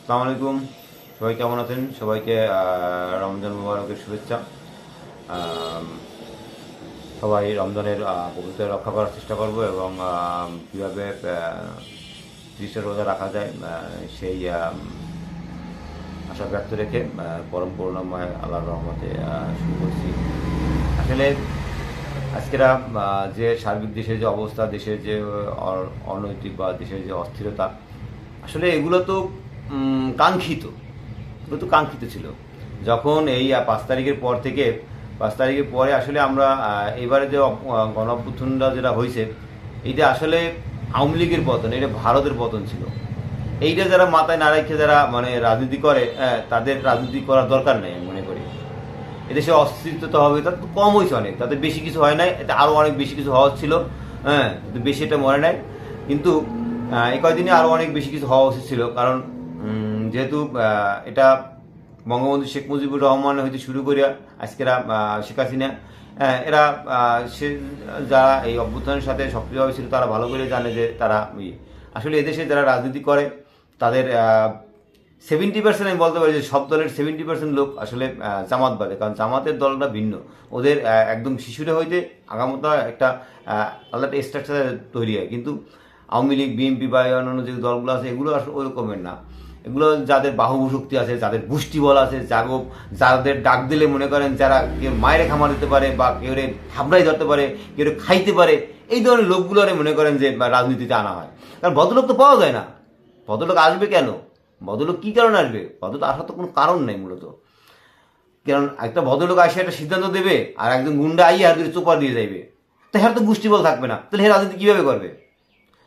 আসসালামু আলাইকুম। সবাই কেমন আছেন? সবাইকে রমজান মুবারকের শুভেচ্ছা। সবাই রমজানের পবিত্র রক্ষা করার চেষ্টা করব এবং কীভাবে ত্রিশটা রোজা রাখা যায় সেই আশা ব্যক্ত রেখে পরম করুণাময় আল্লাহর রহমতে শুরু করছি। আসলে আজকেরা যে সার্বিক দেশের যে অবস্থা, দেশের যে অনৈতিক বা দেশের যে অস্থিরতা, আসলে এগুলো তো কাঙ্ক্ষিত এগুলো তো কাঙ্ক্ষিত ছিল। যখন এই পাঁচ তারিখের পর থেকে, পাঁচ তারিখের পরে আসলে আমরা এবারে যে অপ- গণ অভ্যুত্থানটা যেটা হয়েছে এইটা আসলে আওয়ামী লীগের পতন, এটা ভারতের পতন ছিল। এইটা যারা মাথায় না রেখে যারা মানে রাজনীতি করে তাদের রাজনীতি করার দরকার নেই আমি মনে করি। এদেশে অস্থিরতা হবে তার তো কম হয়েছে অনেক, তাতে বেশি কিছু হয় নাই, এতে আরও অনেক বেশি কিছু হওয়া ছিল হ্যাঁ কিন্তু বেশি এটা মনে নাই। কিন্তু এই কয়দিনে আরও অনেক বেশি কিছু হওয়া উচিত ছিল, কারণ যেহেতু এটা বঙ্গবন্ধু শেখ মুজিবুর রহমান হইতে শুরু করিয়া আজকেরা শেখ হাসিনা এরা সে যারা এই অভ্যুত্থানের সাথে সক্রিয়ভাবে ছিল, তারা ভালো করে জানে যে তারা আসলে এদেশে যারা রাজনীতি করে, তাদের সেভেন্টি পার্সেন্ট আমি বলতে পারি যে সব দলের সেভেন্টি পার্সেন্ট লোক আসলে জামাত বাদে। কারণ জামাতের দলটা ভিন্ন। ওদের একদম শিশুরা হইতে আগামতা একটা আলাদা স্ট্রাকচার তৈরি হয়। কিন্তু আওয়ামী লীগ বিএনপি বা অন্যান্য যে দলগুলো আছে, এগুলো আসলে ওই রকমের না। এগুলো যাদের বাহুবু শক্তি আছে, যাদের বল আছে জাগো যাদের ডাক দিলে মনে করেন যারা কেউ মায়ের খামার দিতে পারে বা কেউ হাবড়াই ধরতে পারে, কেউ খাইতে পারে, এই ধরনের লোকগুলো মনে করেন যে রাজনীতিতে আনা হয়। কারণ ভদ্রলোক তো পাওয়া যায় না। ভদ্রলোক আসবে কেন? ভদ্রলোক কী কারণে আসবে? ভদ্রলোক আসার তো কোনো কারণ নেই মূলত। কারণ একটা ভদ্রলোক আসে, একটা সিদ্ধান্ত দেবে, আর একজন গুন্ডা আইয়ে আর চোপা দিয়ে যাইবে। তো হ্যাঁ তো গোষ্ঠী বল থাকবে না। তাহলে হ্যাঁ রাজনীতি কীভাবে করবে?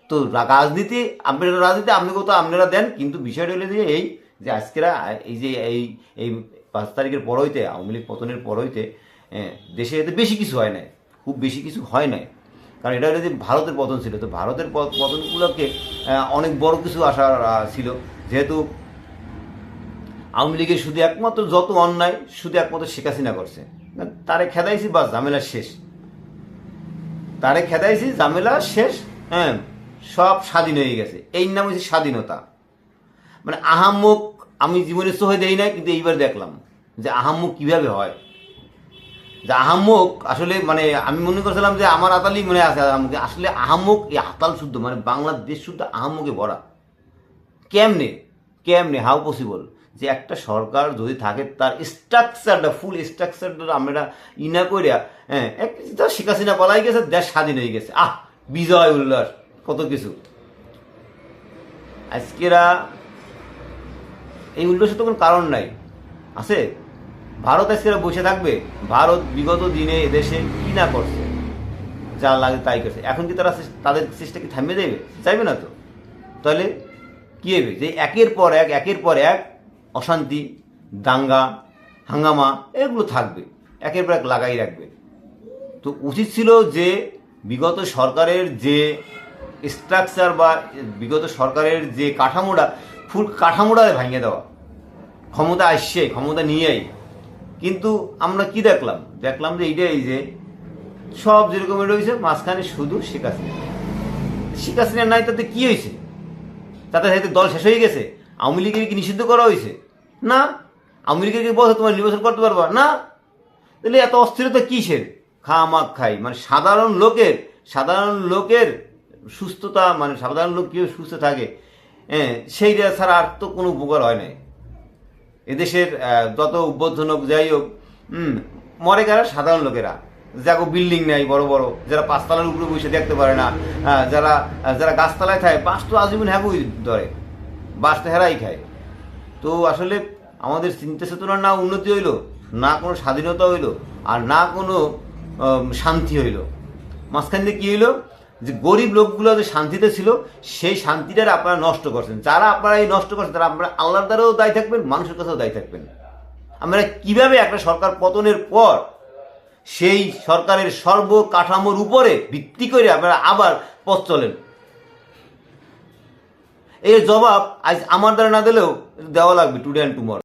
তো রাজনীতি আপনারা রাজনীতি, আপনাকে তো আপনারা দেন, কিন্তু বিষয়টা হলো যে এই যে আজকেরা, এই যে এই এই পাঁচ তারিখের পর হইতে, আওয়ামী লীগ পতনের পর হইতে দেশে এতে বেশি কিছু হয় নাই, খুব বেশি কিছু হয় নাই। কারণ এটা হলো যে ভারতের পতন ছিল, তো ভারতের পতনগুলোকে অনেক বড় কিছু আশা ছিল। যেহেতু আওয়ামী লীগের শুধু একমাত্র যত অন্যায়, শুধু একমাত্র শেখ হাসিনা করছে। তারে খেদাইছি বা ঝামেলা শেষ। তারে খেদাইছি, ঝামেলা শেষ হ্যাঁ। সব স্বাধীন হয়ে গেছে। এই নাম হচ্ছে স্বাধীনতা। মানে আহাম্মক আমি জীবনে সহে দেই নাই, কিন্তু এইবার দেখলাম যে আহাম্মক কীভাবে হয়। যে আহাম্মক আসলে মানে আমি মনে করছিলাম যে আমার আতালি মনে আছে আহাম্মকে। আসলে আহাম্মক এই আতাল শুদ্ধ মানে বাংলাদেশ শুদ্ধ আহাম্মকে ভরা। কেমনে? কেমনে? হাউ পসিবল যে একটা সরকার যদি থাকে, তার স্ট্রাকচারটা ফুল স্ট্রাকচারটা আমরা ইনা করিয়া হ্যাঁ শেখ হাসিনা পালাই গেছে, দেশ স্বাধীন হয়ে গেছে। আহ, বিজয় উল্লাস। কত কিছু। আজকেরা এই উল্লাসের তো কোনো কারণ নাই। আছে? ভারত আজকেরা বসে থাকবে। ভারত বিগত দিনে এদেশে কি না করছে, যা লাগে তাই করছে। এখন কি তারা তাদের চেষ্টা কি থামিয়ে দেবে? চাইবে না তো। তাহলে কি হবে? যে একের পর এক, একের পর এক অশান্তি, দাঙ্গা, হাঙ্গামা, এগুলো থাকবে। একের পর এক লাগাই রাখবে। তো উচিত ছিল যে বিগত সরকারের যে স্ট্রাকচার বা বিগত সরকারের যে কাঠামোটা ফুল কাঠামোটা ভাঙিয়ে দেওয়া। ক্ষমতা আসছে, ক্ষমতা নিয়েই। কিন্তু আমরা কি দেখলাম? দেখলাম যে এইটাই যে সব যেরকম রয়েছে, মাঝখানে শুধু শেখ হাসিনা। শেখ হাসিনা নাই, তাতে কি হয়েছে? তাতে হয়তো দল শেষ হয়ে গেছে। আওয়ামী লীগের কি নিষিদ্ধ করা হয়েছে? না। আওয়ামী লীগের কি বলছে, তোমার নির্বাচন করতে পারবা না? তাহলে এত অস্থিরতা কিসের? খা মাক খাই। মানে সাধারণ লোকের সাধারণ লোকের সুস্থতা মানে সাধারণ লোক কীভাবে সুস্থ থাকে হ্যাঁ সেইটা ছাড়া আর তো কোনো উপকার হয় নাই। এদেশের যত উদ্বোধন হোক যাই হোক মরে গেলে সাধারণ লোকেরা। যাকে বিল্ডিং নেই, বড় বড়। যারা পাঁচতলার উপরে বসে দেখতে পারে না যারা যারা গাছতলায় খায় বাঁশ তো আজীবন হ্যাগুই ধরে। বাঁশ তো হেরাই খায়। তো আসলে আমাদের চিন্তা চেতনার না উন্নতি হইল, না কোনো স্বাধীনতা হইল, আর না কোনো শান্তি হইল। মাঝখান দিয়ে কী হইল? যে গরিব লোকগুলো যে শান্তিতে ছিল, সেই শান্তিটা আপনারা নষ্ট করছেন। যারা আপনারা এই নষ্ট করছেন, তারা আপনারা আল্লাহর দ্বারাও দায়ী থাকবেন, মানুষের কাছেও দায়ী থাকবেন। আমরা কীভাবে একটা সরকার পতনের পর সেই সরকারের সর্বকাঠামোর উপরে ভিত্তি করে আপনারা আবার পথ চলেন? এর জবাব আজ আমার দ্বারা না দিলেও দেওয়া লাগবে টুডে অ্যান্ড টুমর